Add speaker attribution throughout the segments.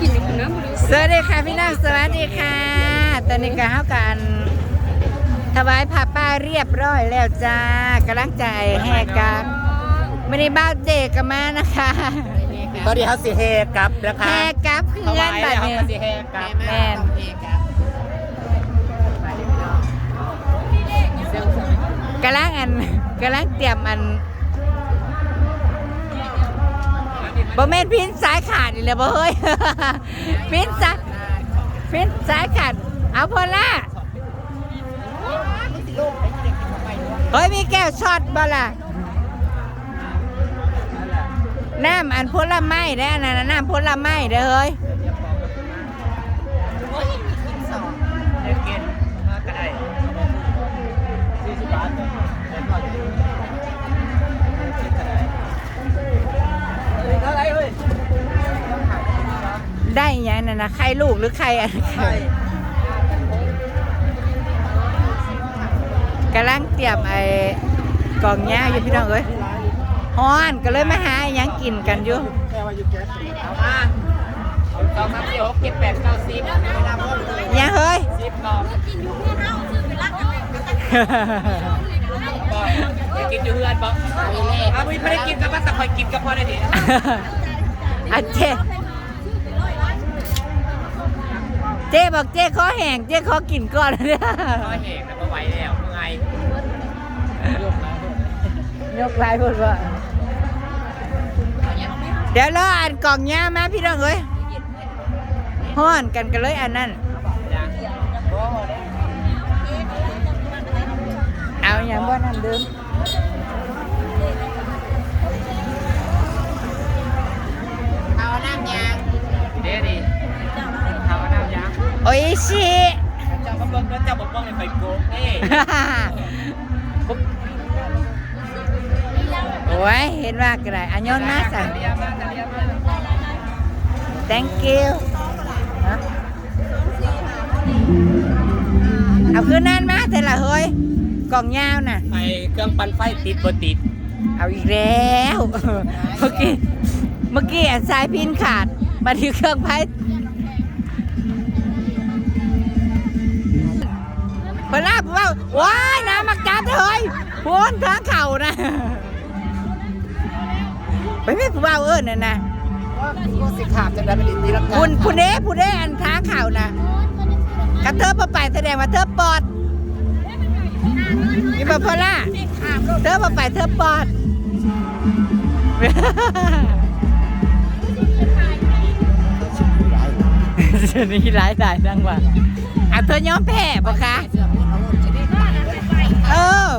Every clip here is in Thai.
Speaker 1: กินอยู่คุณนะบุรี
Speaker 2: สวัสดีค่ะพี่น้องสวัสดีค่ะ ตอนนี้ก็เฮากันถวายผ้าป้าเรียบร้อยแล้วจ้ากำลังใจแห่กันไม่ได้บ้าวเจกันมานะคะ
Speaker 3: ตอนนี้เขาสิเฮกลับนะคะ
Speaker 2: แห่กับเพื่อน
Speaker 3: ถวาย
Speaker 2: บั
Speaker 3: แล้
Speaker 2: ด
Speaker 3: วเขา
Speaker 2: นี้
Speaker 3: ก็สิเฮกลับ
Speaker 2: แม่นกำลังอันกำลังเตรียมอัน บ่แม่นพินสายขาดอีกแล้วบ่เฮ้ย พินสายพินสายขาด เอาพอละเฮ้ยมีแก้วช็อตบ่ล่ะน้ำอันพลไม้ได้อันนั้นนะน้ำผลไม้เด้อเฮ้ย
Speaker 3: ได้อยั
Speaker 2: งนั่นนะใครลูกหรือใครอันกำลังเตรียมไอ้กล่องยาอยู่พี่น้องเอ้ยฮ้อนก็เลยมาหาอิหยังกินกันอยู่
Speaker 3: แค่ว่าอยู่แก๊สเอามาเอาสองสามสี่หกเจ็ดแปดเก้าสิบไม่นับหมดเลย
Speaker 2: อิหยังเฮ้ย
Speaker 3: สิบกล่อง
Speaker 1: กินอยู่เพื่อนเฮาซื้อไปรักกันเลยกัน
Speaker 3: บอกจะกินอยู่เพื่อนบอกเอาไม่ได้กินกับว่าแต่คอยกินกับพ่อได้ดิ
Speaker 2: อันเจ๊ เจ๊บอกเจ๊ขอแห้งเจ๊ขอกินก่อนเนี่ย
Speaker 3: พ่อเหกแต่ไม่ไหวแล้วเมื่อไง
Speaker 2: ยกลายพูดว่าเดี๋ยวรออันกล่องยามาพี่น้องเอ้ยฮ้อนกันกันเลยอันนั้น เอาอย่างบ่น้ำดื่ม
Speaker 3: เอาน้ำยางเดี๋ยวดิเอาน้ำยาง
Speaker 2: โอ้ยชิ
Speaker 3: เจ้ามาเบิ่งแล้วเจ้าบอกว่าไฟโกงนี่
Speaker 2: โอ้ยเห็นว่าก็ได้อันยนมาสั่ง
Speaker 3: เรียมาเรียมา
Speaker 2: thank you ฮะเอาคืนนั่นมาแต่ละเฮ้ยกล่องยาวน่ะ
Speaker 3: ไอเครื่องปั่นไฟติดบ่ติด
Speaker 2: เอาอีกแล้วเมื่อกี้เมื่อกี้อันสายพินขาดมาที่เครื่องไพ่ ว่าว้ายน้ำมักจัดเฮ้ยพูนทางเข่านะไปไม่ผู้บ่าวเอิญน่ะนะ
Speaker 3: ก็สิขาดจะได้ไปติดตีลังกา
Speaker 2: คุณคุณเด้คุณเด้อันทางเข่านะกระเทิบพอไปแสดงว่าเทิบปอดนี่บอพอล่าเทิบพอไปเทิบปอดเดี๋ยวนี้หลายหลายจังหวะอะเธอยอมแพ้ปะคะ เออ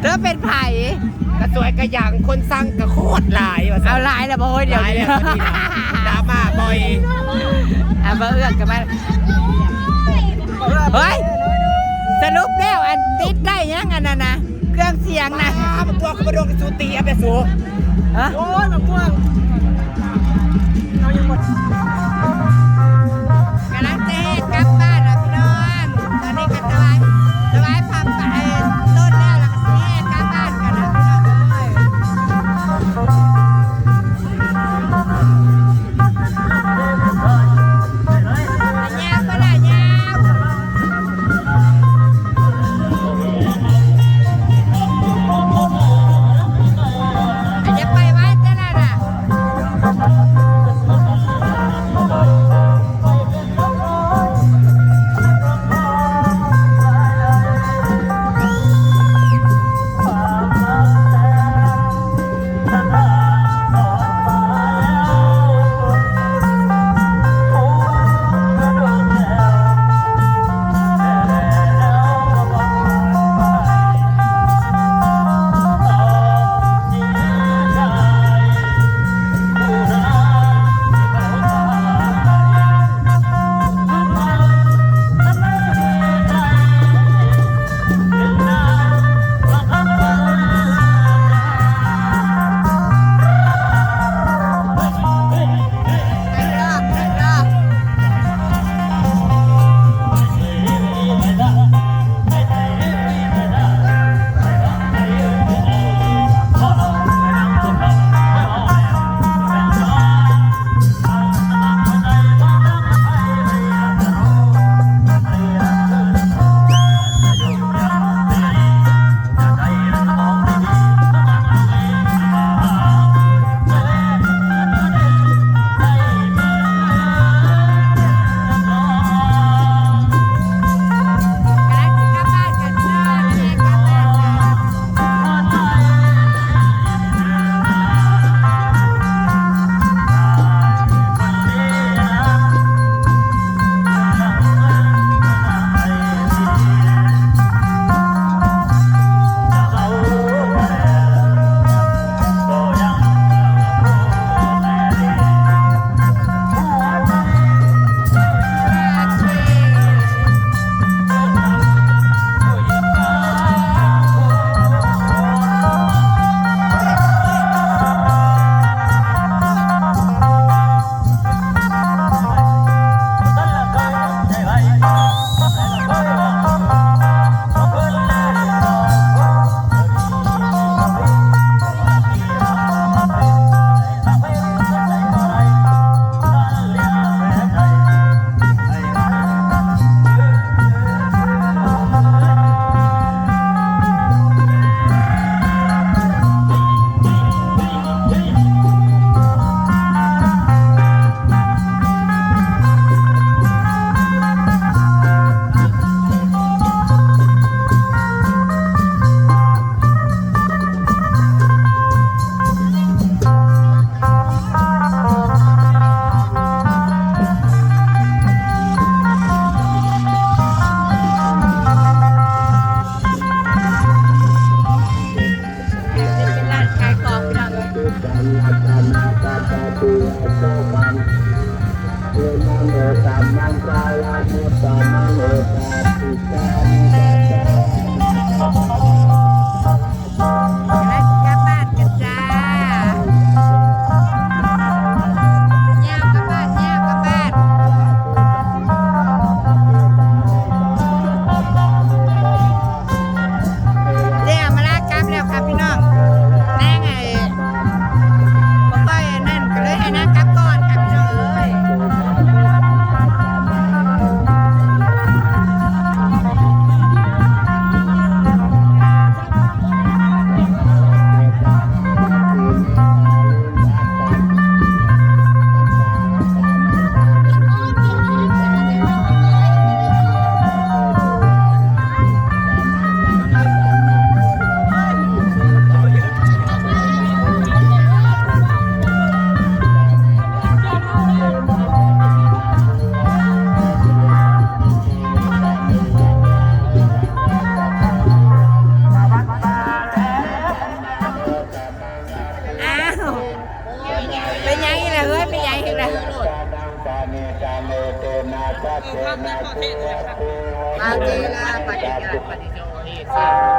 Speaker 2: เธอเป็นไผ่
Speaker 3: กระสวยกระหยังคนสั่งกระโคตรหลายว่ะ
Speaker 2: เอาหลายแล้วบ่เฮ้ยเดี๋ยว
Speaker 3: หลาย
Speaker 2: นี้
Speaker 3: แล้วก็ดีนะดราม่าบ่อย
Speaker 2: อะบ่เอื้อกกันมาเฮ้ยสรุปแล้วอันติดได้ยังอันนั้นนะเครื่องเสียงนะ
Speaker 3: อ้าวมันตัวเขามาโดนกระสูตีเอาไปสู
Speaker 2: ฮะ
Speaker 3: โอ้ยมันม่วง
Speaker 2: ก แปา